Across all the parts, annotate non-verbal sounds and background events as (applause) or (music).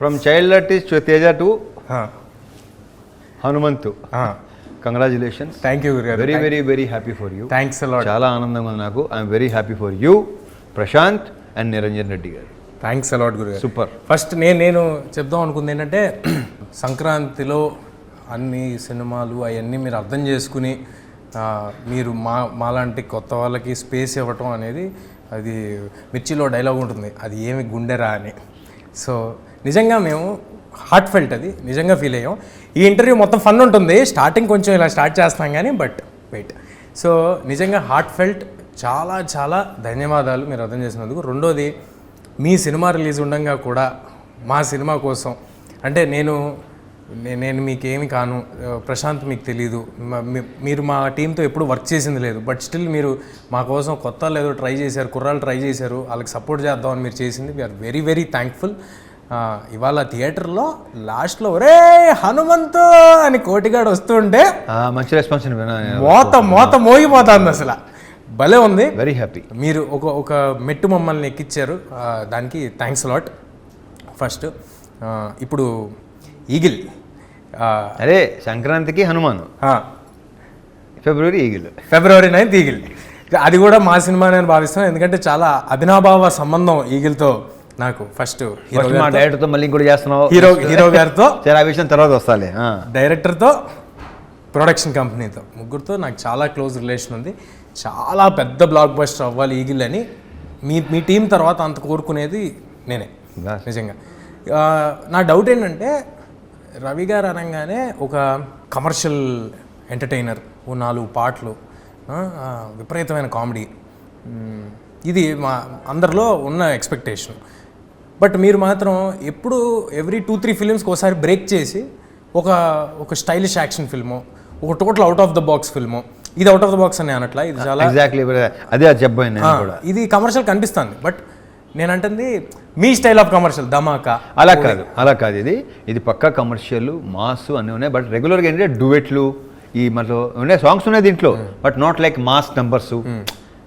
From child artist Teja to Hanumanthu congratulations thank you very very very happy for you thanks చాలా ఆనందంగా ఉంది నాకు I'm very happy for you Prashanth and Niranjan Reddy garu thanks a lot గురుగారు super first నేను నేను చెప్దాం అనుకుంది ఏంటంటే (clears throat) సంక్రాంతిలో అన్ని సినిమాలు అవన్నీ మీరు అర్థం చేసుకుని మీరు మా మాలాంటి కొత్త వాళ్ళకి స్పేస్ ఇవ్వటం అనేది అది మిర్చిలో డైలాగ్ ఉంటుంది. అది ఏమి గుండెరా అని సో నిజంగా మేము హార్ట్ ఫెల్ట్ అది నిజంగా ఫీల్ అయ్యాం. ఈ ఇంటర్వ్యూ మొత్తం ఫన్ ఉంటుంది. స్టార్టింగ్ కొంచెం ఇలా స్టార్ట్ చేస్తాం కానీ బట్ వెయిట్ సో నిజంగా హార్ట్ ఫెల్ట్ చాలా చాలా ధన్యవాదాలు మీరు అర్థం చేసినందుకు రెండోది మీ సినిమా రిలీజ్ ఉండగా కూడా మా సినిమా కోసం అంటే నేను నేను మీకేమి కాను ప్రశాంత్ మీకు తెలీదు. మీరు మా టీంతో ఎప్పుడు వర్క్ చేసింది లేదు. బట్ స్టిల్ మీరు మా కోసం కొత్త లేదో ట్రై చేశారు కుర్రాళ్ళు ట్రై చేశారు వాళ్ళకి సపోర్ట్ చేద్దామని మీరు చేసింది. వీఆర్ వెరీ వెరీ థ్యాంక్ఫుల్ ఇవాళ థియేటర్లో లాస్ట్లో ఒరే హనుమంతు అని కోటిగాడు వస్తుంటే మంచి రెస్పాన్స్ మోత మోత మోగిపోతుంది అసలు. భలే ఉంది. వెరీ హ్యాపీ మీరు ఒక ఒక మెట్టు మమ్మల్ని ఎక్కిచ్చారు. దానికి థ్యాంక్స్ లాట్ ఫస్ట్ ఇప్పుడు ఈగిల్. అదే సంక్రాంతికి Hanuman. February Eagle. February ninth Eagle. అది కూడా మా సినిమా నేను భావిస్తున్నాను ఎందుకంటే చాలా అభినాభావ సంబంధం ఈగిల్తో. నాకు ఫస్ట్ మా డైరెక్టర్తో మళ్ళీ ఇంకోటి చేస్తున్నావు. హీరో హీరో గారితో ఆ విషయం తర్వాత వస్తాలే. డైరెక్టర్తో ప్రొడక్షన్ కంపెనీతో ముగ్గురితో నాకు చాలా క్లోజ్ రిలేషన్ ఉంది. చాలా పెద్ద బ్లాక్ బస్టర్ అవ్వాలి ఈగిల్ అని. మీ మీ టీం తర్వాత అంత కోరుకునేది నేనే. నిజంగా. నా డౌట్ ఏంటంటే రవి గారు అనగానే ఒక కమర్షియల్ ఎంటర్టైనర్ ఓ నాలుగు పాటలు విపరీతమైన కామెడీ ఇది మా అందరిలో ఉన్న ఎక్స్పెక్టేషన్ బట్ మీరు మాత్రం ఎప్పుడు ఎవ్రీ టూ త్రీ ఫిలిమ్స్కి ఒకసారి బ్రేక్ చేసి ఒక ఒక స్టైలిష్ యాక్షన్ ఫిల్ము ఒక total out of the box film. ఇది అవుట్ ఆఫ్ ద బాక్స్ అని అనట్లా ఇది చాలా ఎగ్జాక్ట్లీ అదే చెప్పాను కూడా. ఇది కమర్షియల్ కనిపిస్తుంది బట్ నేను అంటుంది మీ స్టైల్ ఆఫ్ కమర్షియల్ ధమాకా. అలా కాదు అలా కాదు ఇది. ఇది పక్కా కమర్షియల్ మాస్ అన్నీ ఉన్నాయి బట్ రెగ్యులర్గా ఏంటంటే డువెట్లు ఈ మనలో ఉన్నాయి సాంగ్స్ ఉన్నాయి దీంట్లో but not like mass numbers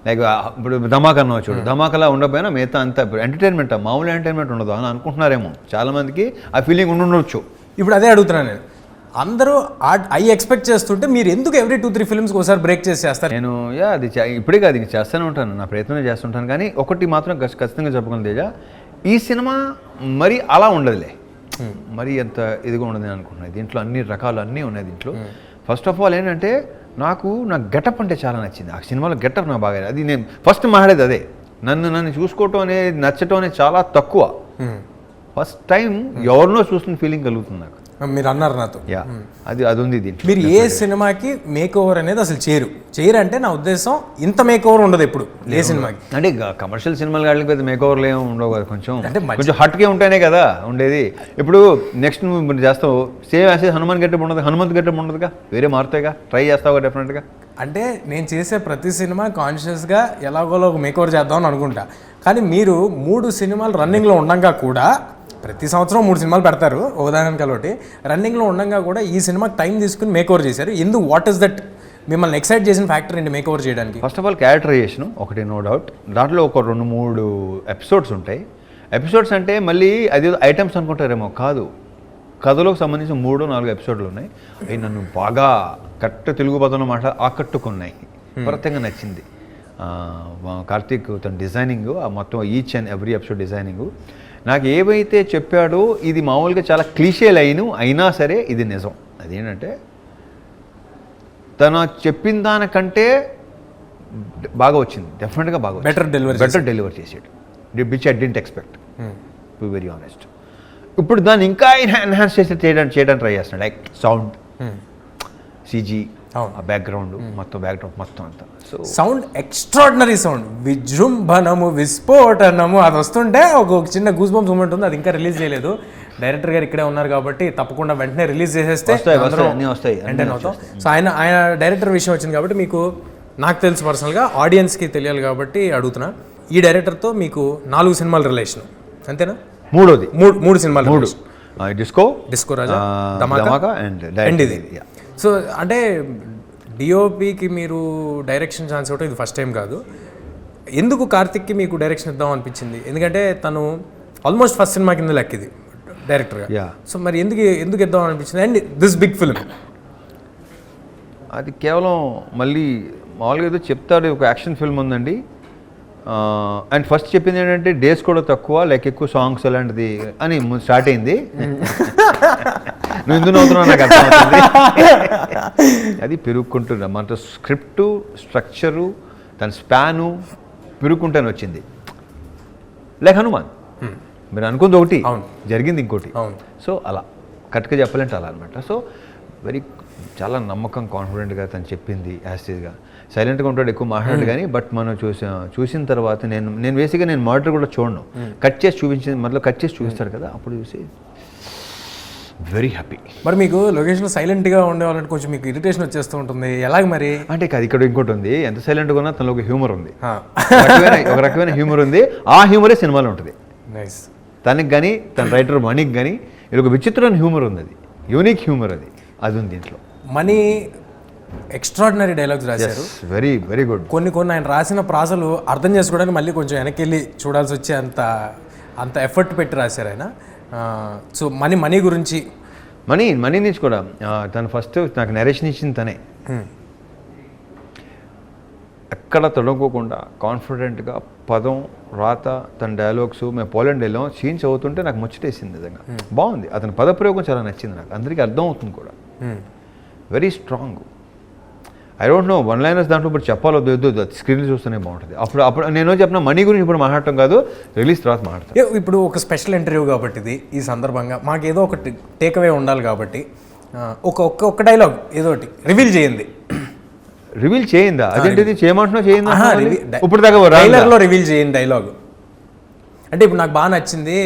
like ఇప్పుడు ధమాకా అన్నావు చూడు. ధమాకాలా ఉండకపోయినా మిగతా అంతా ఇప్పుడు ఎంటర్టైన్మెంట్ మామూలు ఎంటర్టైన్మెంట్ ఉండదు అని అనుకుంటున్నారేమో. చాలా మందికి ఆ ఫీలింగ్ ఉండుండొచ్చు. ఇప్పుడు అదే అడుగుతున్నాను నేను. అందరూ అవి ఎక్స్పెక్ట్ చేస్తుంటే మీరు ఎందుకు ఎవ్రీ టూ త్రీ ఫిల్మ్స్కి ఒకసారి బ్రేక్ చేసి చేస్తారు నేను యా అది ఇప్పుడే కాదు ఇంక చేస్తూనే ఉంటాను. నా ప్రయత్నం చేస్తుంటాను. కానీ ఒకటి మాత్రం ఖచ్- ఖచ్చితంగా చెప్పగలను తేజ. ఈ సినిమా మరి అలా ఉండదులే. మరి ఎంత ఇదిగా ఉండదు నేను అనుకుంటున్నాను దీంట్లో అన్ని రకాలు అన్నీ ఉన్నాయి దీంట్లో. ఫస్ట్ ఆఫ్ ఆల్ ఏంటంటే నాకు నా గెటప్ అంటే చాలా నచ్చింది. ఆ సినిమాలో గెటప్ నాకు బాగా అది నేను ఫస్ట్ మాట్లాడేది అదే. నన్ను నన్ను చూసుకోవటం అనేది నచ్చటం అనేది చాలా తక్కువ. ఫస్ట్ టైం ఎవరినో చూస్తున్న ఫీలింగ్ కలుగుతుంది నాకు. మీరు అన్నారు నాతో. యా. అది అది ఉంది దీంట్లో. మీరు ఏ సినిమాకి మేక్ ఓవర్ అనేది అసలు చేయరు. చేయరు అంటే నా ఉద్దేశం ఇంత మేక్ ఓవర్ ఉండదు ఎప్పుడు ఏ సినిమాకి. అంటే కమర్షియల్ సినిమాలు కాళ్ళకి పెద్ద మేక్ ఓవర్లు ఏమి ఉండవు కదా కొంచెం. అంటే కొంచెం హట్కే ఉంటేనే కదా ఉండేది. ఇప్పుడు నెక్స్ట్ నువ్వు చేస్తావు సేమ్ యాసే హనుమాన్ గెట్టప్ ఉండదు. హనుమంత్ గెట్టప్ ఉండదుగా? వేరే మారుతాయిగా? ట్రై చేస్తావుగా డెఫినెట్గా అంటే నేను చేసే ప్రతి సినిమా కాన్షియస్గా ఎలాగోలో ఒక మేక్ ఓవర్ చేద్దామని అనుకుంటా. కానీ మీరు మూడు సినిమాలు రన్నింగ్లో ఉండగా కూడా ప్రతి సంవత్సరం మూడు సినిమాలు పెడతారు ఉదాహరణకి ఒకటి రన్నింగ్లో ఉండగా కూడా ఈ సినిమాకి టైం తీసుకుని మేక్ ఓవర్ చేశారు. ఎందుకు వాట్ ఇస్ దట్ మిమ్మల్ని ఎక్సైట్ చేసిన ఫ్యాక్టర్ ఏంటి మేక్ ఓవర్ చేయడానికి? ఫస్ట్ ఆఫ్ ఆల్ క్యారెక్టరైజేషన్ ఒకటి నో డౌట్ దాంట్లో ఒక రెండు మూడు ఎపిసోడ్స్ ఉంటాయి. ఎపిసోడ్స్ అంటే మళ్ళీ అది ఐటమ్స్ అనుకుంటారేమో కాదు. కథలోకి సంబంధించిన మూడు నాలుగు ఎపిసోడ్లు ఉన్నాయి. అవి నన్ను బాగా కరెక్ట్ తెలుగు పదంలో మాట ఆకట్టుకున్నాయి. ప్రత్యేకంగా నచ్చింది. కార్తీక్ తన డిజైనింగ్ ఆ మొత్తం each and every episode designing నాకు ఏవైతే చెప్పాడో ఇది మామూలుగా చాలా క్లీషే లైను అయినా సరే ఇది నిజం. అదేంటంటే తను చెప్పిన దానికంటే బాగా వచ్చింది. డెఫినెట్గా బాగా Better deliver బెటర్ డెలివర్ చేసాడు which I didn't expect to very honest ఇప్పుడు దాన్ని ఇంకా ఎన్హాన్స్ చేసి చేయడానికి చేయడానికి ట్రై చేస్తున్నాడు. Like sound CG. ఆ బ్యాక్గ్రౌండ్ మొత్తం బ్యాక్గ్రౌండ్ మొత్తం అంతా. సో సౌండ్ ఎక్స్ట్రాడినరీ సౌండ్ విజృంభణము విస్ఫోటనము అది వస్తుంటే ఒక చిన్న గూస్ బంప్స్ మూమెంట్ ఉంది అది ఇంకా రిలీజ్ చేయలేదు. డైరెక్టర్ గారు ఇక్కడే ఉన్నారు కాబట్టి తప్పకుండా వెంటనే రిలీజ్ చేసేస్తే వస్తాయి, అవుతాం. సో ఆయన ఆయన డైరెక్టర్ విషయం వచ్చింది కాబట్టి మీకు నాకు తెలుసు పర్సనల్గా ఆడియన్స్కి తెలియాలి కాబట్టి అడుగుతున్నా. ఈ డైరెక్టర్తో మీకు నాలుగు సినిమాల రిలేషన్ అంతేనా? మూడోది. మూడు మూడు సినిమాలు మూడు. Disco disco Raja Dhamaka and ఇది. సో అంటే డిఓపికి మీరు డైరెక్షన్ ఛాన్స్ ఇవ్వటం ఇది ఫస్ట్ టైం కాదు. ఎందుకు కార్తిక్కి మీకు డైరెక్షన్ ఇద్దాం అనిపించింది? ఎందుకంటే తను ఆల్మోస్ట్ ఫస్ట్ సినిమా కింద లెక్క ఇది డైరెక్టర్గా సో మరి ఎందుకు ఎందుకు ఇద్దాం అనిపించింది? అండ్ దిస్ బిగ్ ఫిల్మ్ అది కేవలం మళ్ళీ మామూలుగా ఏదో చెప్తాడు ఒక యాక్షన్ ఫిల్మ్ ఉందండి. అండ్ ఫస్ట్ చెప్పింది ఏంటంటే డేస్ కూడా తక్కువ లైక్ ఎక్కువ సాంగ్స్ అలాంటిది అని స్టార్ట్ అయింది. (laughs) నువ్వు ఎందుకు నవ్వుతున్నావు? నాకు అర్థమవుతుంది. అది పెరుగుకుంటున్నా మన స్క్రిప్టు స్ట్రక్చరు దాని స్పాను పెరుగుకుంటాను వచ్చింది. లైక్ హనుమాన్. మీరు అనుకుంది ఒకటి. జరిగింది ఇంకోటి. సో అలా కరెక్ట్గా చెప్పాలంటే అలా అనమాట సో వెరీ చాలా నమ్మకం కాన్ఫిడెంట్గా తను చెప్పింది యాస్టీస్గా సైలెంట్గా ఉంటాడు ఎక్కువ మాట్లాడు కానీ బట్ మనం చూసా చూసిన తర్వాత నేను నేను బేసిక్గా నేను మానిటర్ కూడా చూడను. కట్ చేసి చూపించింది మళ్ళీ కట్ చేసి చూపిస్తాడు కదా అప్పుడు చూసి వెరీ హ్యాపీ మరి మీకు లొకేషన్లో సైలెంట్గా ఉండే వాళ్ళంటే కొంచెం మీకు ఇరిటేషన్ వచ్చేస్తూ ఉంటుంది. ఎలాగ మరి? అంటే కాదు ఇక్కడ ఇంకోటి ఉంది ఎంత సైలెంట్గా ఉన్నా తనలో ఒక హ్యూమర్ ఉంది. ఒక రకమైన హ్యూమర్ ఉంది. ఆ హ్యూమరే సినిమాలో ఉంటుంది. నైస్ తనకి కానీ తన రైటర్ మణికి కానీ ఇది ఒక విచిత్రమైన హ్యూమర్ ఉంది అది. యూనిక్ హ్యూమర్ అది. అది ఉంది దీంట్లో మనీ ఎక్స్ట్రాడినరీ డైలాగ్స్ రాశారు. వెరీ వెరీ గుడ్ కొన్ని కొన్ని ఆయన రాసిన ప్రాసలు అర్థం చేసుకోవడానికి మళ్ళీ కొంచెం వెనక్కి వెళ్ళి చూడాల్సి వచ్చే అంత అంత ఎఫర్ట్ పెట్టి రాశారు ఆయన. సో మనీ మనీ గురించి. మనీ మనీ నుంచి కూడా తను ఫస్ట్ నాకు నరేషన్ ఇచ్చింది తనే. ఎక్కడ తొడగకోకుండా కాన్ఫిడెంట్గా పదం రాత తన డైలాగ్స్ మేము పోలాండ్ వెళ్ళాం సీన్ చదువుతుంటే నాకు ముచ్చటేసింది నిజంగా. బాగుంది. అతని పదప్రయోగం చాలా నచ్చింది నాకు. అందరికీ అర్థం అవుతుంది కూడా. Very strong I don't know one liners దాంట్లో ఇప్పుడు చెప్పాలో వద్దు స్క్రీన్ చూస్తేనే బాగుంటుంది. అప్పుడు అప్పుడు నేను చెప్పిన మనీ గురించి ఇప్పుడు మాట్లాడటం కాదు రిలీజ్ తర్వాత మాట్లాడతాను. ఇప్పుడు ఒక స్పెషల్ ఇంటర్వ్యూ కాబట్టి ఇది ఈ సందర్భంగా మాకు ఏదో ఒక టేక్ అవే ఉండాలి కాబట్టి ఒక ఒక్క ఒక్క డైలాగ్ ఏదో ఒకటి రివీల్ చేయండి. రివీల్ చేయిందా? అదేంటిది? చేయమంటున్నావు చేయిందా ఇప్పుడు దాకా? ట్రైలర్లో రివీల్ చేయండి డైలాగ్ అంటే ఇప్పుడు నాకు బాగా నచ్చింది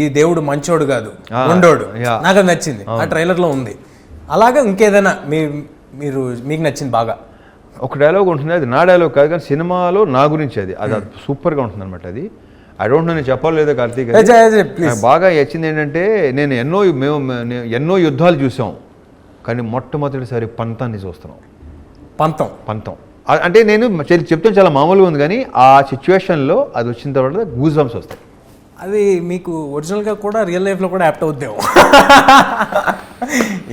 ఈ దేవుడు మంచోడు కాదు ఉండోడు. నాకు అది నచ్చింది ఆ ట్రైలర్లో ఉంది. అలాగే ఇంకేదైనా మీ మీరు మీకు నచ్చింది బాగా. ఒక డైలాగ్ ఉంటుంది అది నా డైలాగ్ కాదు కానీ సినిమాలో నా గురించి అది. అది సూపర్గా ఉంటుంది అనమాట అది. ఐ డోంట్ నో నేను చెప్పాలి లేదా కార్తీక్ బాగా నచ్చింది ఏంటంటే నేను ఎన్నో మేము నేను ఎన్నో యుద్ధాలు చూసాం. కానీ మొట్టమొదటిసారి పంతాన్ని చూస్తున్నాం. పంతం? పంతం. అంటే నేను చెప్తాను చాలా మామూలుగా ఉంది కానీ ఆ సిచ్యువేషన్లో అది వచ్చిన తర్వాత గూజ్ బంప్స్ వస్తాయి. అది మీకు ఒరిజినల్గా కూడా రియల్ లైఫ్లో కూడా యాప్ట్ అవుద్దేమో. (laughs)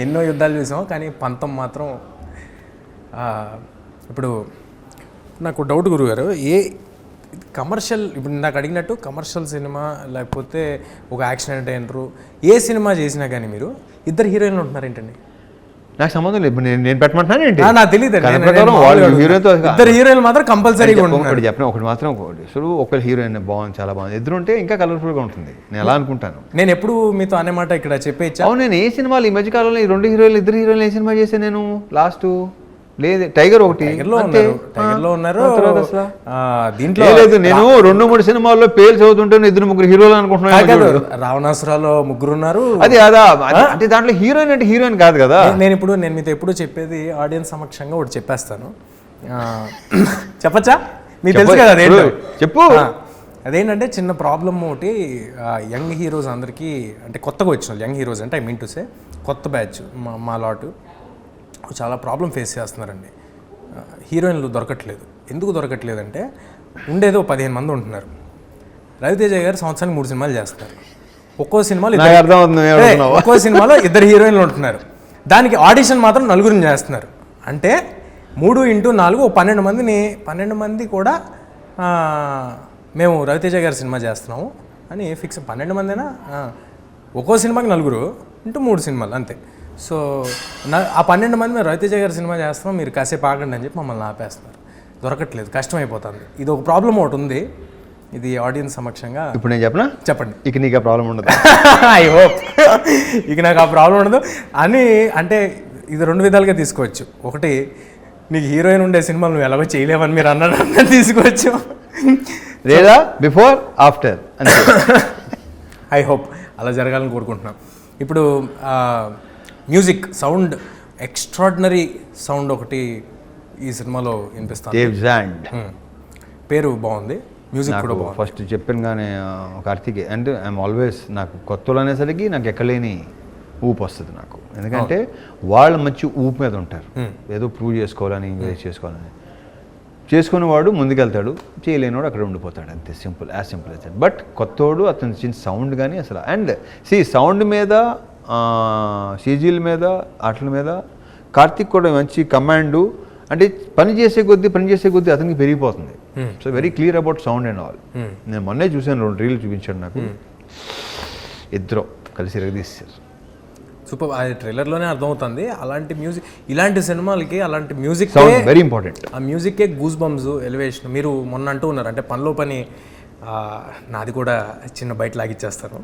ఎన్నో యుద్ధాలు చూసాం కానీ పంతం మాత్రం ఇప్పుడు నాకు డౌట్ గురుగారు. ఏ కమర్షియల్ ఇప్పుడు నాకు అడిగినట్టు కమర్షియల్ సినిమా లేకపోతే ఒక యాక్షన్ ఎంటర్టైనరు ఏ సినిమా చేసినా కానీ మీరు ఇద్దరు హీరోయిన్లు ఉంటున్నారు ఏంటండి నాకు సంబంధం లేదు. నేను నేను పెట్టమంటున్నాను ఏంటి? నాకు తెలియదు హీరోతో ఇద్దరు హీరోయిన్లు మాత్రం కంపల్సరీగా ఉంటున్నారు ఒకటి చెప్పిన ఒకటి మాత్రం ఒకటి. సో ఒకరి హీరోయిన్ బాగుంది చాలా బాగుంది. ఇద్దరు ఉంటే ఇంకా కలర్ఫుల్గా ఉంటుంది. నేను అలా అనుకుంటాను. నేను ఎప్పుడు మీతో అనే మాట ఇక్కడ చెప్పేచ్చా? అవును నేను ఏ సినిమాలు ఈ మధ్య కాలంలో ఈ రెండు హీరోయిన్లు ఇద్దరు హీరోయిన్లు ఏ సినిమా చేశాను నేను? లాస్ట్? లేదు టైగర్ ఒకటి. టైగర్లో. ఉన్నారు. దీంట్లో లేదు నేను రెండు మూడు సినిమాల్లో పేరు చదువుతుంటే ఇద్దరు ముగ్గురు హీరోలు అనుకుంటున్నాను రావణాసురాలో ముగ్గురు ఉన్నారు అది అదా అంటే దాంట్లో హీరోయిన్ అంటే హీరోయిన్ కాదు కదా? నేను ఇప్పుడు నేను మీతో ఎప్పుడు చెప్పేది ఆడియన్స్ సమక్షంగా ఒకటి చెప్పేస్తాను. (coughs) చెప్పచ్చా? మీకు తెలుసు కదా చెప్పు. అదేంటంటే చిన్న ప్రాబ్లం ఒకటి యంగ్ హీరోస్ అందరికీ అంటే కొత్తగా వచ్చిన యంగ్ హీరోస్ అంటే ఐ మీన్ టు సే కొత్త బ్యాచ్ మా మా లాటు. చాలా ప్రాబ్లం ఫేస్ చేస్తున్నారండి. హీరోయిన్లు దొరకట్లేదు. ఎందుకు దొరకట్లేదు అంటే ఉండేదో పదిహేను మంది ఉంటున్నారు. రవితేజ గారు సంవత్సరానికి మూడు సినిమాలు చేస్తారు ఒక్కో సినిమాలో ఒక్కో సినిమాలో ఇద్దరు హీరోయిన్లు ఉంటున్నారు. దానికి ఆడిషన్ మాత్రం నలుగురిని చేస్తున్నారు. అంటే మూడు ఇంటూ నాలుగు పన్నెండు మందిని పన్నెండు మంది కూడా మేము రవితేజ గారి సినిమా చేస్తున్నాము. అని ఫిక్స్ పన్నెండు మందేనా? ఒక్కో సినిమాకి నలుగురు ఇంటూ మూడు సినిమాలు అంతే. సో నా ఆ పన్నెండు మంది మేము రవితేజ గారి సినిమా చేస్తున్నాం మీరు కాసేపు ఆగండి అని చెప్పి మమ్మల్ని ఆపేస్తున్నారు. దొరకట్లేదు కష్టమైపోతుంది. ఇది ఒక ప్రాబ్లం ఒకటి ఉంది. ఇది ఆడియన్స్ సమక్షంగా ఇప్పుడు నేను చెప్పనా? చెప్పండి. ఇక నీకు ఆ ప్రాబ్లం ఉండదు. (laughs) I hope. ఇక నాకు ఆ ప్రాబ్లం ఉండదు. అని అంటే ఇది రెండు విధాలుగా తీసుకోవచ్చు. ఒకటి నీకు హీరోయిన్ ఉండే సినిమాలు నువ్వు ఎలాగో చేయలేవని మీరు అన్నట్టు తీసుకోవచ్చు. లేదా బిఫోర్ ఆఫ్టర్ (laughs) ఐ హోప్. అలా జరగాలని కోరుకుంటున్నాం. ఇప్పుడు మ్యూజిక్ సౌండ్ ఎక్స్ట్రాడినరీ సౌండ్ ఒకటి ఈ సినిమాలో వినిపిస్తాను. పేరు బాగుంది. మ్యూజిక్ కూడా బాగుంది. ఫస్ట్ చెప్పాను కానీ కార్తీక్ అంటే ఐఎమ్ ఆల్వేస్ నాకు కొత్తలు అనేసరికి నాకు ఎక్కలేని ఊపు వస్తుంది నాకు. ఎందుకంటే వాళ్ళు మంచి ఊపు మీద ఉంటారు. ఏదో ప్రూవ్ చేసుకోవాలని ఎంకరేజ్ చేసుకోవాలని. చేసుకునేవాడు ముందుకెళ్తాడు చేయలేనివాడు అక్కడ ఉండిపోతాడు. అంతే simple as simple as but కొత్తోడు అతను చిన్న సౌండ్ కానీ అసలు అండ్ సి సౌండ్ మీద సీజీల మీద వాటి మీద కార్తిక్ కూడా మంచి కమాండు. అంటే పని చేసే కొద్దీ పని చేసే కొద్దీ అతనికి పెరిగిపోతుంది. So very clear about sound and all నేను మొన్నే చూశాను రెండు రీల్ చూపించాడు నాకు. ఇద్దరు కలిసి ఎరగదీశారు సూపర్ అది ట్రైలర్లోనే అర్థమవుతుంది. అలాంటి మ్యూజిక్ ఇలాంటి సినిమాలకి అలాంటి మ్యూజిక్ వెరీ ఇంపార్టెంట్ ఆ మ్యూజిక్కే గూస్ బంప్స్ ఎలివేషన్ మీరు మొన్న అంటూ ఉన్నారు. అంటే పనిలో పని నాది కూడా చిన్న బయట లాగిచ్చేస్తాను.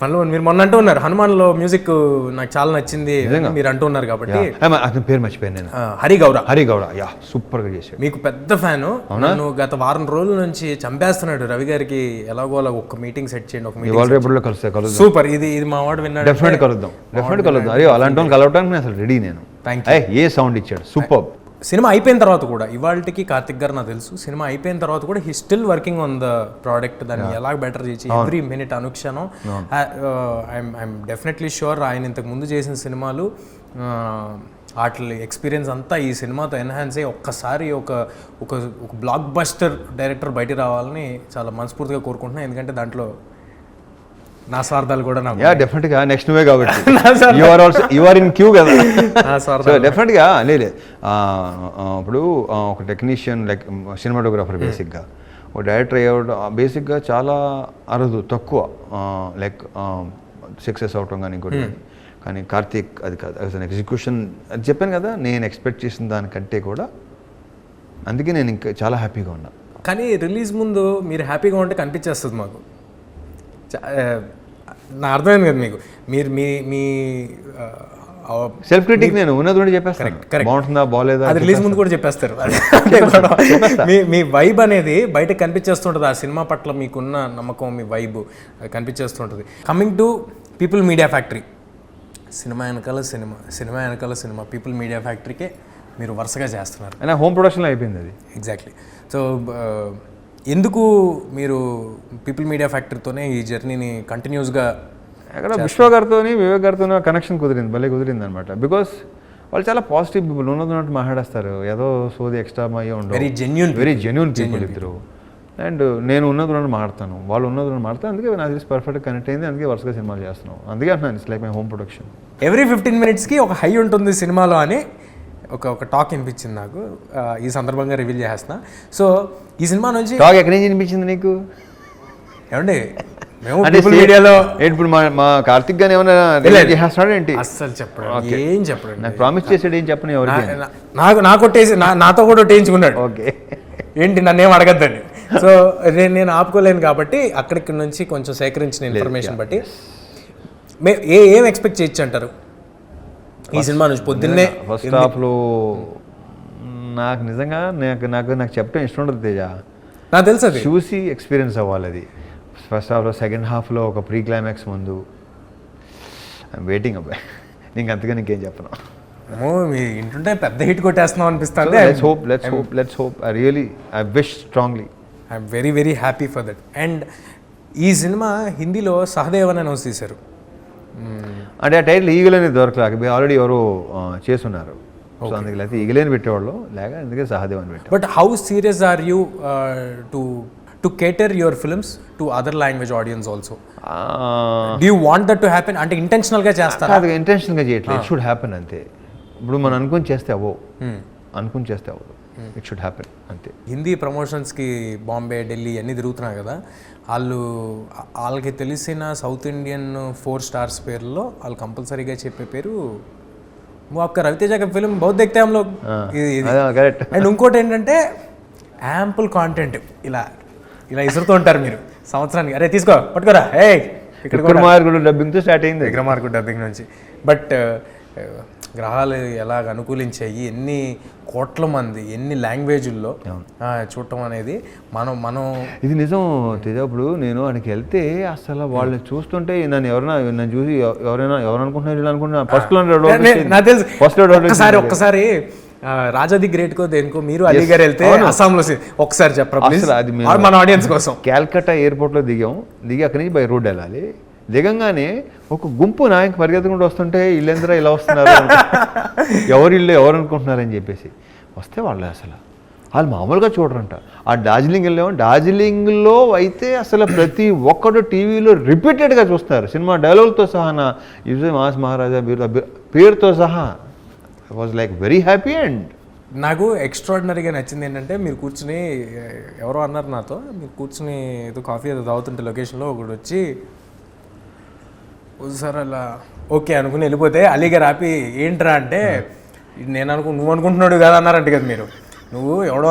పనిలో పని మీరు మొన్న అంటూ ఉన్నారు హనుమాన్లో మ్యూజిక్ నాకు చాలా నచ్చింది మీరు అంటూ ఉన్నారు కాబట్టి. అతని పేరు మర్చిపోయాను నేను. హరి గౌర హరి గౌడ యా సూపర్గా చేశాడు. మీకు పెద్ద ఫ్యాను. నన్ను గత వారం రోజుల నుంచి చంపేస్తున్నాడు రవి గారికి. ఎలాగో అలా ఒక మీటింగ్ సెట్ చేయండి ఒక మీటింగ్ రేపట్లో కలుస్తా కలుద్దాం. సూపర్. ఇది ఇది మా వాడు విన్నాడు. డెఫినెట్ కలుద్దాం. డెఫినెట్ కలుద్దాం. అరే అలాంటి వాళ్ళని కలవడానికి నేను అసలు రెడీ నేను. అయ్యి ఏ సౌండ్ ఇచ్చాడు? సూపర్ సినిమా అయిపోయిన తర్వాత కూడా ఇవాళకి కార్తిక్ గారు నాకు తెలుసు సినిమా అయిపోయిన తర్వాత కూడా he still working on the product దాన్ని ఎలా బెటర్ చేసి ఎవ్రీ మినిట్ అనుక్షణం ఐఎమ్ ఐఎమ్ డెఫినెట్లీ షూర్ ఆయన ఇంతకు ముందు చేసిన సినిమాలు వాటి ఎక్స్పీరియన్స్ అంతా ఈ సినిమాతో ఎన్హాన్స్ అయ్యి ఒక్కసారి ఒక ఒక ఒక బ్లాక్ బస్టర్ డైరెక్టర్ బయటికి రావాలని చాలా మనస్ఫూర్తిగా కోరుకుంటున్నాను ఎందుకంటే దాంట్లో నా స్వార్థాలు కూడా నాకు యా డెఫినెట్గా నెక్స్ట్ నువ్వే కాబట్టి. You are also you are in queue కదా. (laughs) సో డెఫినెట్గా లేదు ఇప్పుడు ఒక టెక్నీషియన్ లైక్ సినిమాటోగ్రాఫర్ బేసిక్గా ఒక డైరెక్టర్ అయ్యేవాడు బేసిక్గా చాలా అరుదు తక్కువ. లైక్ సక్సెస్ అవటం కానీ ఇంకోటి కానీ కానీ కార్తీక్ అది కాదు ఎగ్జిక్యూషన్ అది చెప్పాను కదా నేను ఎక్స్పెక్ట్ చేసిన దానికంటే కూడా అందుకే నేను ఇంకా చాలా హ్యాపీగా ఉన్నా. కానీ రిలీజ్ ముందు మీరు హ్యాపీగా ఉంటే కనిపించేస్తుంది మాకు. నా అర్థమైంది కదా మీకు. మీరు మీ మీ సెల్ఫ్ క్రిటిక్ నేను ఉన్నది కూడా చెప్పేస్తాను. బాగుంటుందా బాగాలేదా అది రిలీజ్ ముందు కూడా చెప్పేస్తారు. (laughs) మీ మీ వైబ్ అనేది బయట కనిపించేస్తుంటుంది. ఆ సినిమా పట్ల మీకున్న నమ్మకం మీ vibe కనిపించేస్తుంటుంది. Coming to People Media Factory cinema వెనకాల సినిమా సినిమా వెనకాల సినిమా పీపుల్ మీడియా ఫ్యాక్టరీకే మీరు వరుసగా చేస్తున్నారు. అయినా హోమ్ ప్రొడక్షన్లో అయిపోయింది అది. ఎగ్జాక్ట్లీ సో ఎందుకు మీరు పీపుల్ మీడియా ఫ్యాక్టరీతోనే ఈ జర్నీని కంటిన్యూస్గా అక్కడ విశ్వ గారితో వివేక్ గారితో కనెక్షన్ కుదిరింది భలే కుదిరింది అనమాట బికాస్ వాళ్ళు చాలా పాజిటివ్ పీపుల్ ఉన్నది ఉన్నట్టు మాట్లాడేస్తారు. ఏదో సోది ఎక్స్ట్రా అయ్యే ఉండవు. Very genuine very genuine people ఇద్దరు. అండ్ నేను ఉన్నది ఉన్నట్టు మాడతాను వాళ్ళు ఉన్నది ఉన్నట్టు మాడతాను అందుకే నాకు తెలిసి పర్ఫెక్ట్ కనెక్ట్ అయింది. అందుకే వరుసగా సినిమాలు చేస్తున్నాం. అందుకే అంటున్నాను it's like my home production every fifteen మినిట్స్కి ఒక హై ఉంటుంది సినిమాలో అని ఒక ఒక టాక్ వినిపించింది నాకు. ఈ సందర్భంగా రివీల్ చేస్తున్నా సో ఈ సినిమా నుంచి టాక్ ఎక్కడి నుంచి అనిపించింది నీకు? ఏమండి? మేము మీడియాలో ఇప్పుడు మా మా కార్తిక్ గాని ఏమైనా ఏంటి? అస్సలు చెప్పడం. ఏం చెప్పడం. నాకు ప్రామిస్ చేసాడు ఏం చెప్పను ఎవరికి నాకు నాకు కొట్టేసి నా- నాతో కూడా ఒట్టేయించుకున్నాడు ఓకే. ఏంటి నన్ను ఏం అడగద్దని సో నేను నేను ఆపుకోలేను కాబట్టి అక్కడికి నుంచి కొంచెం సేకరించిన ఇన్ఫర్మేషన్ బట్టి మే ఏ ఏం ఎక్స్పెక్ట్ చేయొచ్చు అంటారు? ఈ సినిమా నుంచి పొద్దున్నే ఫస్ట్ హాఫ్లో నాకు నిజంగా నాకు నాకు నాకు చెప్పడం ఇష్టం ఉండదు తేజ. నాకు తెలుసు చూసి ఎక్స్పీరియన్స్ అవ్వాలి అది. ఫస్ట్ హాఫ్లో సెకండ్ హాఫ్లో ఒక ప్రీ క్లైమాక్స్ ముందు. ఐమ్ వెయిటింగ్ అబ్బాయి నీకు అంతగా నీకేం చెప్పను. ఇంటుంటే పెద్ద హిట్ కొట్టేస్తున్నాం అనిపిస్తుంది. Let's hope let's hope let's hope I really I wish strongly I'm very very happy for that and ఈ సినిమా హిందీలో సహదేవన్ అనౌన్స్ చేశారు. అంటే ఆ టైటిల్ ఈగలేని దొరకలేక ఆల్రెడీ ఎవరో ఆ, చేసున్నారు సో అందుకే లేకపోతే ఈగలేని పెట్టేవాళ్ళు లేక అందుకే సహదేవ్ అని పెట్టాం but how serious are you to to cater your films to other language audience also do you want that to happen అంటే ఇంటెన్షనల్గా చేస్తారా? కాదు ఇంటెన్షన్గా చేయట్లేదు. ఇట్ షుడ్ హ్యాపెన్ అంతే. ఇప్పుడు మనం అనుకుని చేస్తే అవ్వవు. అనుకుని చేస్తే అవ్వదు. It should happen Hindi. హిందీ ప్రమోషన్స్కి బాంబే ఢిల్లీ అన్నీ తిరుగుతున్నాయి కదా వాళ్ళు వాళ్ళకి తెలిసిన సౌత్ ఇండియన్ ఫోర్ స్టార్స్ పేర్లో వాళ్ళు కంపల్సరీగా చెప్పే పేరు అక్క రవితేజ ఫిలిం బౌద్ధ ఎక్తాంలో అండ్ ఇంకోటి ఏంటంటే యాంపుల్ కాంటెంట్ ఇలా ఇలా ఇసురుతూ ఉంటారు మీరు సంవత్సరానికి. అరే తీసుకో పట్టుకోరా. ఏ ఇక్కడ డబ్బింగ్తో స్టార్ట్ అయింది విక్రమార్కుడు డబ్బింగ్ నుంచి. బట్ గ్రహాలు ఎలాగ అనుకూలించాయి ఎన్ని కోట్ల మంది ఎన్ని లాంగ్వేజుల్లో చూడటం అనేది మనం మనం ఇది నిజం తేజ ఇప్పుడు నేను అక్కడికి వెళ్తే అసలు వాళ్ళని చూస్తుంటే నన్ను ఎవరైనా నన్ను చూసి ఎవ- ఎవరైనా ఎవరు అనుకుంటున్నారు వీళ్ళు అనుకుంటున్నారు? ఫస్ట్ ఫస్ట్ ఒక్కసారి ఒక్కసారి రాజాది గ్రేట్ కో దేనికో మీరు అలీ గారు వెళ్తే అస్సాంలో ఒకసారి చెప్పరా మన ఆడియన్స్ కోసం. క్యాల్కటా ఎయిర్పోర్ట్లో దిగాం. దిగి అక్కడి నుంచి బై రోడ్ వెళ్ళాలి. దిగంగానే ఒక గుంపు నాయకు పరిగెత్తుకుంటూ వస్తుంటే ఇల్లందరూ ఇలా వస్తున్నారు (laughs) ఎవరు ఇల్లు ఎవరు అనుకుంటున్నారని చెప్పేసి. వస్తే వాళ్ళు అసలు. వాళ్ళు మామూలుగా చూడరంట. ఆ డార్జిలింగ్ వెళ్ళాము. డార్జిలింగ్లో అయితే అసలు ప్రతి ఒక్కడు టీవీలో రిపీటెడ్గా చూస్తారు సినిమా డైలాగులతో సహా నా యూజే మాస్ మహారాజా పేరు పేరుతో సహా. I was like very happy and నాకు ఎక్స్ట్రాడినరీగా నచ్చింది ఏంటంటే మీరు కూర్చుని ఎవరో అన్నారు నాతో మీరు కూర్చుని ఏదో కాఫీ ఏదో తాగుతుంటే లొకేషన్లో ఒకడు వచ్చి సార్ అలా ఓకే అనుకుని వెళ్ళిపోతే అలీ గారు ఆపి ఏంట్రా అంటే నేను అనుకు నువ్వు అనుకుంటున్నాడు కదా అన్నారంట కదా మీరు. నువ్వు ఎవడో.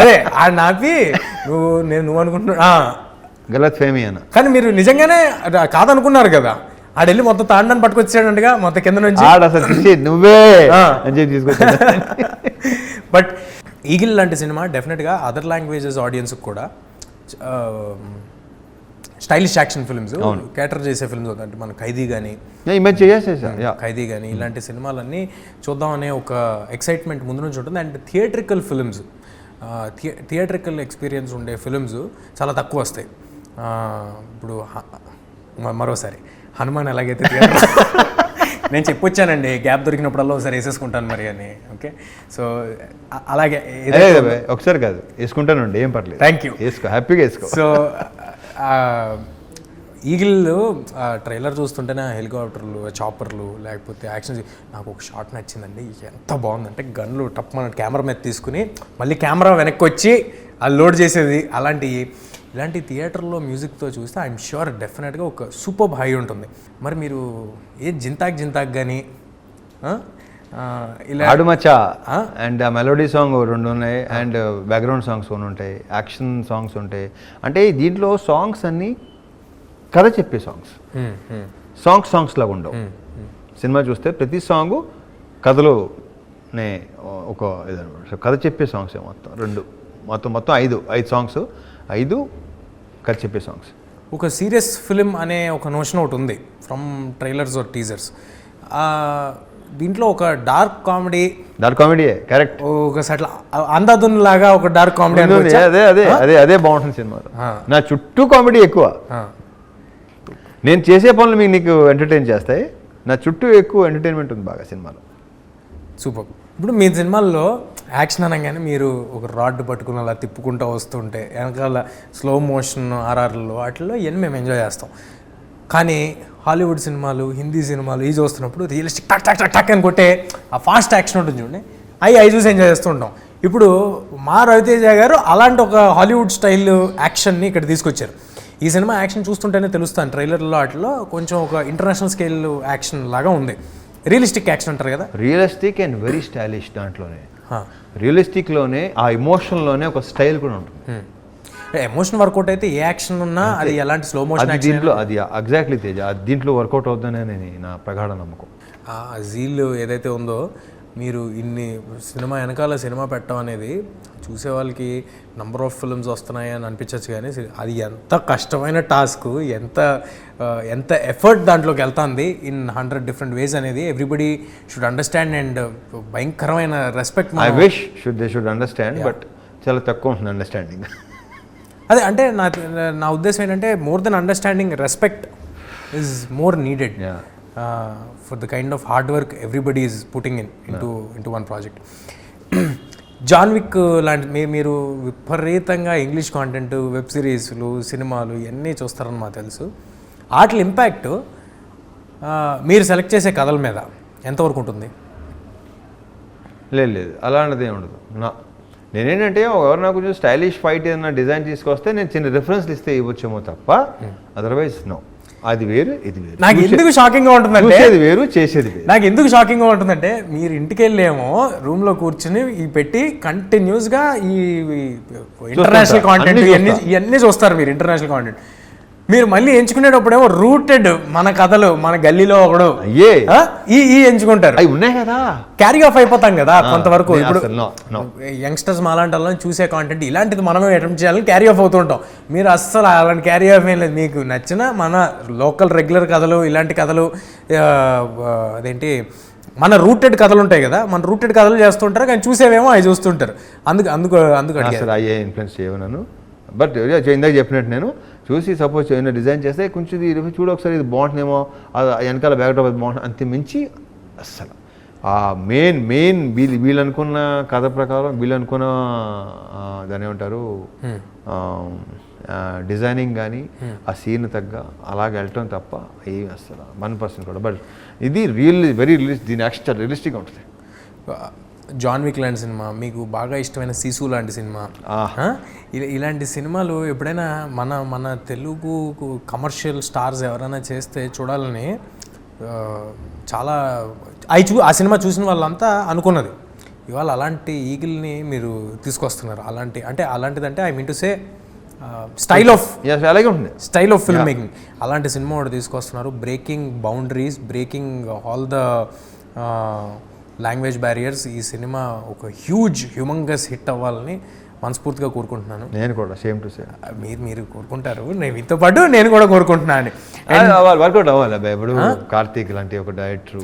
అదే ఆ నాపి నువ్వు నేను నువ్వు అనుకుంటున్నా. గలత్ ఫేమీ అన్న. కానీ మీరు నిజంగానే కాదనుకున్నారు కదా. ఆడెళ్ళి మొత్తం తాండాన్ని పట్టుకొచ్చాడంటగా మొత్తం కింద నుంచి. ఆడ అసలు నువ్వే. అని చెప్పి బట్ ఈగిల్ లాంటి సినిమా డెఫినెట్గా అదర్ లాంగ్వేజెస్ ఆడియన్స్కి కూడా స్టైలిష్ యాక్షన్ ఫిల్మ్స్ క్యాటర్ చేసే ఫిల్మ్స్ అంటే మన ఖైదీ కానీ చేసేసా యా ఖైదీ కానీ ఇలాంటి సినిమాలన్నీ చూద్దామనే ఒక ఎక్సైట్మెంట్ ముందు నుంచి ఉంటుంది. And theatrical films theatrical experience ఉండే ఫిల్మ్స్ చాలా తక్కువ వస్తాయి. ఇప్పుడు మరోసారి హనుమాన్ ఎలాగైతే (laughs) నేను చెప్పొచ్చానండి గ్యాప్ దొరికినప్పుడల్లా ఒకసారి వేసేసుకుంటాను మరి అని ఓకే సో అలాగే ఒకసారి కాదు వేసుకుంటానండి ఏం పర్లేదు. థ్యాంక్ యూ వేసుకో హ్యాపీగా వేసుకో. సో (laughs) ఈగిల్ ట్రైలర్ చూస్తుంటేనే హెలికాప్టర్లు చాపర్లు లేకపోతే యాక్షన్ నాకు ఒక షాట్ నచ్చిందండి. ఎంత బాగుందంటే గన్లు టప్ మన కెమెరా మీద తీసుకుని మళ్ళీ కెమెరా వెనక్కి వచ్చి అది లోడ్ చేసేది. అలాంటి ఇలాంటి థియేటర్లో మ్యూజిక్తో చూస్తే ఐఎమ్ షూర్ డెఫినెట్గా ఒక సూపర్ హై ఉంటుంది. మరి మీరు ఏ జింతాక్ జింతాక్ కానీ ఆడుమచ్చా అండ్ ఆ మెలోడీ సాంగ్ రెండు ఉన్నాయి అండ్ బ్యాక్గ్రౌండ్ సాంగ్స్ కొన్ని ఉంటాయి యాక్షన్ సాంగ్స్ ఉంటాయి. అంటే దీంట్లో సాంగ్స్ అన్నీ కథ చెప్పే సాంగ్స్. సాంగ్స్ సాంగ్స్ లాగా ఉండవు. సినిమా చూస్తే ప్రతి సాంగ్ కథలోనే ఒక ఇదనమాట కథ చెప్పే సాంగ్స్ మొత్తం రెండు. మొత్తం మొత్తం ఐదు ఐదు సాంగ్స్. ఐదు కథ చెప్పే సాంగ్స్. ఒక సీరియస్ ఫిలిం అనే ఒక నోషన్ ఒకటి ఉంది ఫ్రమ్ ట్రైలర్స్ ఆర్ టీజర్స్. దీంట్లో ఒక డార్క్ కామెడీ దాని కామెడీయే కరెక్ట్ ఒక సట్ల అందాదున్ లాగా ఒక డార్క్ కామెడీ అదే అదే అదే అదే బాగుంటుంది సినిమాలో ఆ. నా చుట్టూ కామెడీ ఎక్కువ. నేను చేసే పనులు మీకు నీకు ఎంటర్టైన్ చేస్తాయి. నా చుట్టూ ఎక్కువ ఎంటర్టైన్మెంట్ ఉంది బాగా సినిమాలో. సూపర్. ఇప్పుడు మీ సినిమాల్లో యాక్షన్ అనగానే మీరు ఒక రాడ్ పట్టుకుని అలా తిప్పుకుంటూ వస్తుంటే వెనకాల స్లో మోషన్ ఆర్ఆర్లో వాటిల్లో ఇవన్నీ మేము ఎంజాయ్ చేస్తాం. కానీ హాలీవుడ్ సినిమాలు హిందీ సినిమాలు ఈ చూస్తున్నప్పుడు రియలిస్టిక్ టక్ టక్ టక్ టక్ అని కొట్టే ఆ ఫాస్ట్ యాక్షన్ ఉంటుంది చూడండి. అవి అవి చూసి ఎంజాయ్ చేస్తూ ఉంటాం. ఇప్పుడు మా రవితేజ గారు అలాంటి ఒక హాలీవుడ్ స్టైల్ యాక్షన్ని ఇక్కడ తీసుకొచ్చారు. ఈ సినిమా యాక్షన్ చూస్తుంటేనే తెలుస్తాను. ట్రైలర్లో వాటిలో కొంచెం ఒక ఇంటర్నేషనల్ స్కేల్ యాక్షన్ లాగా ఉంది. రియలిస్టిక్ యాక్షన్ అంటారు కదా? రియలిస్టిక్ అండ్ వెరీ స్టైలిష్ దాంట్లోనే. రియలిస్టిక్లోనే ఆ ఎమోషన్లోనే ఒక స్టైల్ కూడా ఉంటుంది. ఎమోషన్ వర్కౌట్ అయితే ఏ యాక్షన్ ఉన్నా అది ఎలాంటి స్లో మోషన్ దీంట్లో అది ఎగ్జాక్ట్లీ తేజ. అది దీంట్లో వర్కౌట్ అవుతుందనే నా ప్రగాఢ నమ్మకం. ఆ జీల్ ఏదైతే ఉందో మీరు ఇన్ని సినిమా వెనకాల సినిమా పెట్టడం అనేది చూసే వాళ్ళకి నంబర్ ఆఫ్ ఫిల్మ్స్ వస్తున్నాయి అని అనిపించవచ్చు కానీ అది ఎంత కష్టమైన టాస్క్ ఎంత ఎంత ఎఫర్ట్ దాంట్లోకి వెళ్తుంది ఇన్ హండ్రెడ్ డిఫరెంట్ వేస్ అనేది ఎవ్రీబడి షుడ్ అండర్స్టాండ్ అండ్ భయంకరమైన respect I wish should they should understand but చాలా తక్కువ ఉంటుంది అండర్స్టాండింగ్ అదే అంటే నా నా ఉద్దేశం ఏంటంటే more than understanding respect is more needed. For the kind of hard work everybody is putting in into into one project John Wick లాంటి మీ మీరు విపరీతంగా ఇంగ్లీష్ కాంటెంట్ వెబ్ సిరీస్లు సినిమాలు ఇవన్నీ చూస్తారని మాకు తెలుసు. వాటి ఇంపాక్ట్ మీరు సెలెక్ట్ చేసే కథల మీద ఎంతవరకు ఉంటుంది? లేదు లేదు అలాంటిది ఏమి ఉండదు. నా నేనేంటంటే ఎవరు నాకు కొంచెం స్టైలిష్ ఫైట్ ఏదైనా డిజైన్ తీసుకొస్తే నేను చిన్న రిఫరెన్స్లు ఇస్తే ఇవ్వచ్చేమో తప్ప అదర్వైజ్ నో అది వేరు ఇది వేరు. నాకు ఎందుకు షాకింగ్గా ఉంటుందంటే చూసేది వేరు చేసేది నాకు ఎందుకు షాకింగ్గా ఉంటుందంటే మీరు ఇంటికి వెళ్ళేమో రూమ్లో కూర్చుని ఈ పెట్టి కంటిన్యూస్గా ఈ ఇంటర్నేషనల్ కాంటెంట్ ఇవన్నీ ఇవన్నీ చూస్తారు మీరు ఇంటర్నేషనల్ కాంటెంట్ మీరు మళ్ళీ ఎంచుకునేటప్పుడేమో రూటెడ్ మన కథలు మన గల్లీలో ఒకడు. అయ్యే? ఈ ఈ ఎంచుకుంటారు. అవి ఉన్నాయి కదా. క్యారీ ఆఫ్ అయిపోతాం కదా కొంతవరకు. ఇప్పుడు. యంగ్స్టర్స్ మాలాంటి వాళ్ళని చూసే కాంటెంట్ ఇలాంటిది మనమే అటెంప్ట్ చేయాలని క్యారీ ఆఫ్ అవుతుంటాం. మీరు అస్సలు అలాంటి క్యారీ ఆఫ్ ఏం లేదు. మీకు నచ్చిన మన లోకల్ రెగ్యులర్ కథలు ఇలాంటి కథలు అదేంటి మన రూటెడ్ కథలు ఉంటాయి కదా. మన రూటెడ్ కథలు చేస్తుంటారు కానీ చూసేవేమో అవి చూస్తుంటారు. అందుకు అందుకు అందుకు ఇన్ఫ్లుయెన్స్ చేయను బట్ ఇందాక చెప్పినట్టు నేను చూసి సపోజ్ ఏమైనా డిజైన్ చేస్తే కొంచెం ఇది చూడు ఒకసారి ఇది బాగుంటుందేమో అది వెనకాల బ్యాక్ డ్రాప్ అది బాగుంటుంది అంతే మించి అస్సలు. ఆ మెయిన్ మెయిన్ వీళ్ళు వీళ్ళు అనుకున్న కథ ప్రకారం వీళ్ళు అనుకున్న దాని ఏమంటారు? డిజైనింగ్ కానీ ఆ సీన్ తగ్గ అలాగే వెళ్ళటం తప్ప ఏం అసలు వన్ పర్సెంట్ కూడా. బట్ ఇది రియల్ వెరీ రియలిస్ట్ దీని యాక్షన్ రియలిస్టిక్గా ఉంటుంది. జాన్ విక్ లాంటి సినిమా మీకు బాగా ఇష్టమైన సీసు లాంటి సినిమా. ఇలాంటి సినిమాలు ఎప్పుడైనా మన మన తెలుగు కమర్షియల్ స్టార్స్ ఎవరైనా చేస్తే చూడాలని చాలా అవి చూ ఆ సినిమా చూసిన వాళ్ళంతా అనుకున్నది. ఇవాళ అలాంటి ఈగిల్ని మీరు తీసుకొస్తున్నారు. అలాంటి అంటే అలాంటిదంటే I mean to say style of అలాగే ఉంటుంది. స్టైల్ ఆఫ్ ఫిల్మ్ మేకింగ్ అలాంటి సినిమా ఒకటి తీసుకొస్తున్నారు. Breaking boundaries breaking all the language barriers ఈ సినిమా ఒక హ్యూజ్ హ్యూమంగస్ హిట్ అవ్వాలని మనస్ఫూర్తిగా కోరుకుంటున్నాను. నేను కూడా సేమ్ టు సేమ్ మీరు మీరు కోరుకుంటారు. నేను మీతో పాటు నేను కూడా కోరుకుంటున్నాను అవ్వాలి వర్కౌట్ అవ్వాలి అబ్బాయి. ఇప్పుడు కార్తీక్ లాంటి ఒక డైరెక్టర్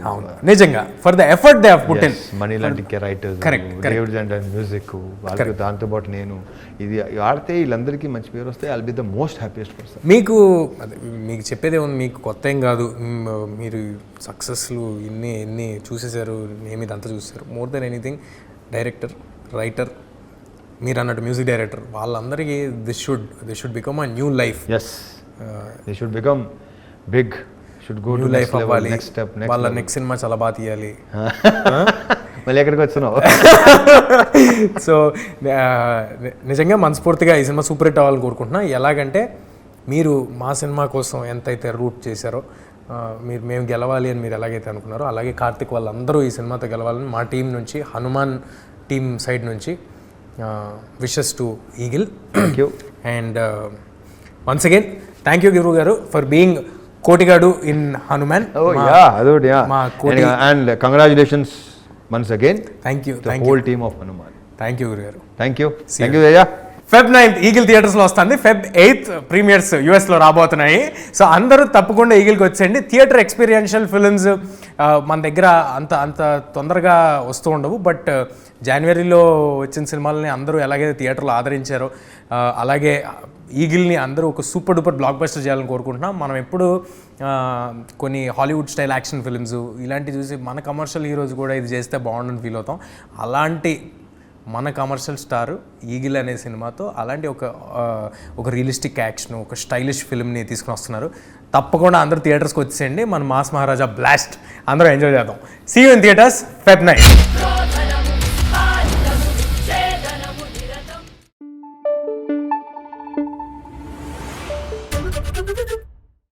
నిజంగా for the effort they put in Mani లాంటి రైటర్స్. డేవిడ్ అండ్ మ్యూజిక్ వాళ్ళకి దాంతో పాటు నేను ఇది ఆడితే వీళ్ళందరికీ మంచి పేరు వస్తే I'll be the most happiest person మీకు మీకు చెప్పేదే ఉంది మీకు కొత్త ఏం కాదు. మీరు సక్సెస్లు ఇన్ని ఎన్ని చూసేశారు నేను ఇదంతా చూసారు more than anything director writer మీరు అన్నట్టు మ్యూజిక్ డైరెక్టర్ వాళ్ళందరికీ this should this should become a new life as they should become big should go new life అవ్వాలి. నెక్స్ట్ స్టెప్ వాళ్ళ నెక్స్ట్ సినిమా చాలా బాగా తీయాలి. (laughs) మళ్ళీ ఎక్కడికి వచ్చినావు? (laughs) సో నిజంగా మనస్ఫూర్తిగా ఈ సినిమా సూపర్ హిట్ అవ్వాలని కోరుకుంటున్నా. ఎలాగంటే మీరు మా సినిమా కోసం ఎంతైతే రూట్ చేశారో మీరు మేము గెలవాలి అని మీరు ఎలాగైతే అనుకున్నారో అలాగే కార్తిక్ వాళ్ళందరూ ఈ సినిమాతో గెలవాలని మా టీం నుంచి హనుమాన్ టీం సైడ్ నుంచి wishes to Eagle thank you and once again thank you గురువు గారు for being Kotigadu in Hanuman and congratulations once again thank you thank you whole team of Hanuman thank you గురుగారు thank you thank you Feb ninth Eagle థియేటర్స్లో వస్తుంది. Feb eighth premieres యూఎస్లో రాబోతున్నాయి. So అందరూ తప్పకుండా ఈగిల్కి వచ్చేయండి. థియేటర్ ఎక్స్పీరియన్షియల్ ఫిల్మ్స్ మన దగ్గర అంత అంత తొందరగా వస్తూ ఉండవు. బట్ జనవరిలో వచ్చిన సినిమాలని అందరూ ఎలాగైతే థియేటర్లో ఆదరించారో అలాగే ఈగిల్ని అందరూ ఒక సూపర్ డూపర్ బ్లాక్ బస్టర్ చేయాలని కోరుకుంటున్నాం. మనం ఎప్పుడు కొన్ని హాలీవుడ్ స్టైల్ యాక్షన్ ఫిల్మ్స్ ఇలాంటివి చూసి మన కమర్షియల్ హీరోస్ కూడా ఇది చేస్తే బాగుండని ఫీల్ అవుతాం. అలాంటి మన కమర్షియల్ స్టార్ ఈగిల్ అనే సినిమాతో అలాంటి ఒక ఒక రియలిస్టిక్ యాక్షన్ ఒక స్టైలిష్ ఫిల్మ్ని తీసుకుని వస్తున్నారు. తప్పకుండా అందరూ థియేటర్స్కి వచ్చేయండి. మన మాస్ మహారాజా బ్లాస్ట్ అందరూ ఎంజాయ్ చేద్దాం. See in theatres Feb ninth